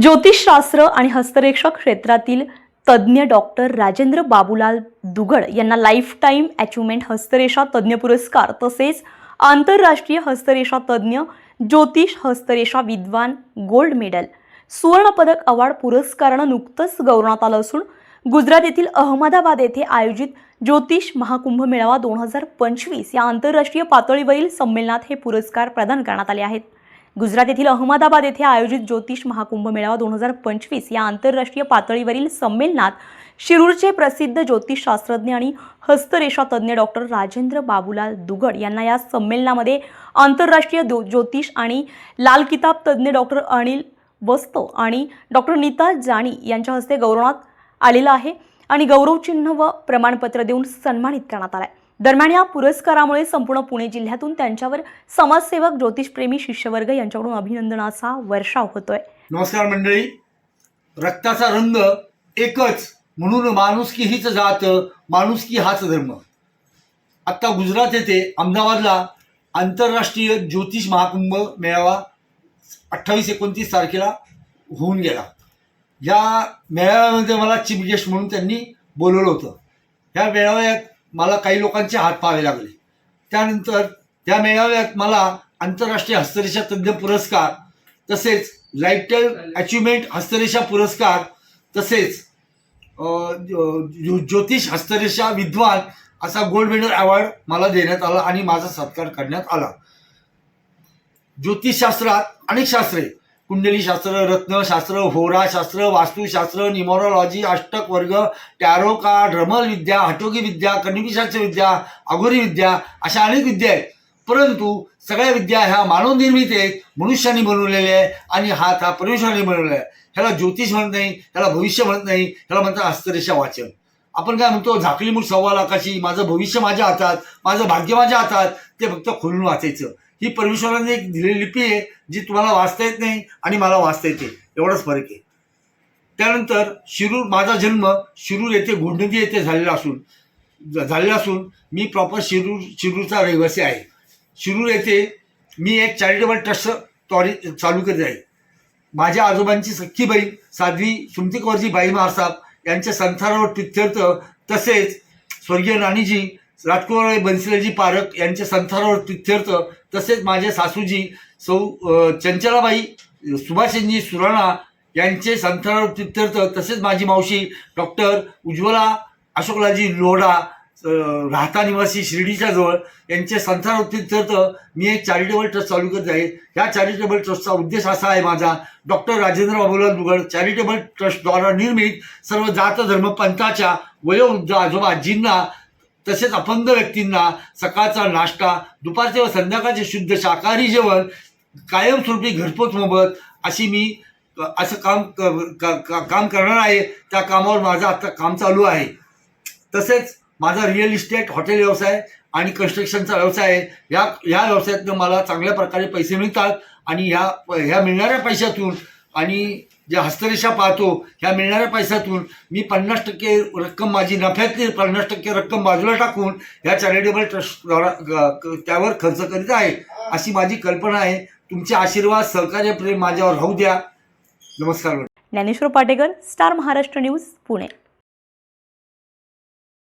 ज्योतिषशास्त्र आणि हस्तरेक्षक क्षेत्रातील तज्ज्ञ डॉक्टर राजेंद्र बाबूलाल दुगड यांना लाईफ टाईम अचिव्हमेंट हस्तरेषा तज्ज्ञ पुरस्कार तसेच आंतरराष्ट्रीय हस्तरेषा तज्ज्ञ ज्योतिष हस्तरेषा विद्वान गोल्ड मेडल. सुवर्णपदक अवॉर्ड पुरस्कारानं नुकतंच गौरवण्यात आलं असून गुजरात येथील अहमदाबाद येथे आयोजित ज्योतिष महाकुंभ मेळावा दोन हजार पंचवीस या आंतरराष्ट्रीय पातळीवरील संमेलनात हे पुरस्कार प्रदान करण्यात आले आहेत. गुजरात येथील अहमदाबाद येथे आयोजित ज्योतिष महाकुंभ मेळावा दोन हजार पंचवीस या आंतरराष्ट्रीय पातळीवरील संमेलनात शिरूरचे प्रसिद्ध ज्योतिषशास्त्रज्ञ आणि हस्तरेषा तज्ज्ञ डॉक्टर राजेंद्र बाबूलाल दुगड यांना या संमेलनामध्ये आंतरराष्ट्रीय ज्यो- ज्योतिष आणि लाल किताब तज्ज्ञ डॉक्टर अनिल वस्तो आणि डॉक्टर नीता जाणी यांच्या हस्ते गौरवण्यात आलेलं आहे आणि गौरवचिन्ह व प्रमाणपत्र देऊन सन्मानित करण्यात आलाय. दरम्यान या पुरस्कारामुळे संपूर्ण पुणे जिल्ह्यातून त्यांच्यावर समाजसेवक ज्योतिषप्रेमी शिष्यवर्ग यांच्याकडून अभिनंदनाचा वर्षाव होतोय. नमस्कार मंडळी. रक्ताचा रंग एकच. म्हणून माणुसकी हीच जात माणुसकी हाच धर्म. आत्ता गुजरात येथे अहमदाबादला आंतरराष्ट्रीय ज्योतिष महाकुंभ मेळावा अठ्ठावीस एकोणतीस तारखेला होऊन गेला. या मेळाव्यामध्ये मला चीफ गेस्ट म्हणून त्यांनी बोलवलं होतं. ह्या मेळाव्यात मला काही लोकांचे हात पाहावे लागले. त्यानंतर त्या मेळाव्यात मला आंतरराष्ट्रीय हस्तरेषा तज्ज्ञ पुरस्कार तसेच लाईफटाईम अचिव्हमेंट हस्तरेषा पुरस्कार तसेच ज्योतिष हस्तरेषा विद्वान असा गोल्ड मेडल अवॉर्ड मला देण्यात आला आणि माझा सत्कार करण्यात आला. ज्योतिषशास्त्रात अनेक शास्त्रे कुंडलीशास्त्र रत्नशास्त्र होराशास्त्र वास्तुशास्त्र न्युमरोलॉजी अष्टक वर्ग टॅरो कार्ड रमल विद्या हटोगी विद्या कनिविशास्त्र विद्या अघोरी विद्या अशा अनेक विद्या आहेत. परंतु सगळ्या विद्या ह्या मानवनिर्मित आहेत मनुष्याने बनवलेल्या आहे आणि हात हा परमेश्वराने बनवलेला आहे. ह्याला ज्योतिष म्हणत नाही ह्याला भविष्य म्हणत नाही ह्याला म्हणतात हस्तरेषा वाचन. आपण काय म्हणतो झाकली मूठ सव्वा लाखाची माझं भविष्य माझ्या हातात माझं भाग्य माझ्या हातात ते फक्त खोलून वाचायचं. ही परमेश्वराने एक दिलेली लिपी आहे जी तुम्हाला वाचता येत नाही आणि मला वाचता येते. एवढाच फरक आहे. त्यानंतर शिरूर माझा जन्म शिरूर येथे गुंडदी येथे झालेला असून झालेला असून मी प्रॉपर शिरूर शिरूरचा रहिवासी आहे. शिरूर येथे मी एक चॅरिटेबल ट्रस्ट तॉरी चालू करीत आहे. माझ्या आजोबांची सख्खी बहीण साध्वी सुमती कौरजी बाई महासाब यांच्या संथानावर प्रित्यर्थ तसेच स्वर्गीय नानीजी राजकुमार बनसिलेजी पारक यांच्या संथानावर प्रित्यर्थ तसेच माझे सासूजी सौ चंचलाबाई सुभाषजी सुराणा यांचे संथानावर प्रित्यर्थ तसेच माझी मावशी डॉक्टर उज्ज्वला अशोकलाजी लोढा राहता निवासी शिर्डीच्या जवळ यांचे संसार प्रित्यर्थ मी एक चॅरिटेबल ट्रस्ट चालू करत आहे. ह्या चॅरिटेबल ट्रस्टचा उद्देश असा आहे माझा डॉक्टर राजेंद्र बाबूलाल दुगड चॅरिटेबल ट्रस्टद्वारा निर्मित सर्व जात धर्म पंथाच्या वयोवृद्ध आजोबा आजींना तसेच अपंग व्यक्तींना सकाळचा नाश्ता दुपारचे व संध्याकाळचे शुद्ध शाकाहारी जेवण कायमस्वरूपी घरपोच मोबत अशी मी असं काम क- का का काम करणार आहे. त्या कामावर माझं आता काम चालू आहे. तसेच माझा रिअल इस्टेट हॉटेल व्यवसाय आणि कन्स्ट्रक्शनचा व्यवसाय आहे. या ह्या व्यवसायातनं मला चांगल्या प्रकारे पैसे मिळतात आणि ह्या ह्या मिळणाऱ्या पैशातून आणि ज्या हस्तरेषा पाहतो ह्या मिळणाऱ्या पैशातून मी पन्नास टक्के रक्कम माझी नफ्यातली पन्नास टक्के रक्कम बाजूला टाकून ह्या चॅरिटेबल ट्रस्टद्वारा त्यावर खर्च करीत आहे अशी माझी कल्पना आहे. तुमचे आशीर्वाद सहकार्य प्रेम माझ्यावर राहू द्या. नमस्कार ज्ञानेश्वर पाटेकर स्टार महाराष्ट्र न्यूज पुणे.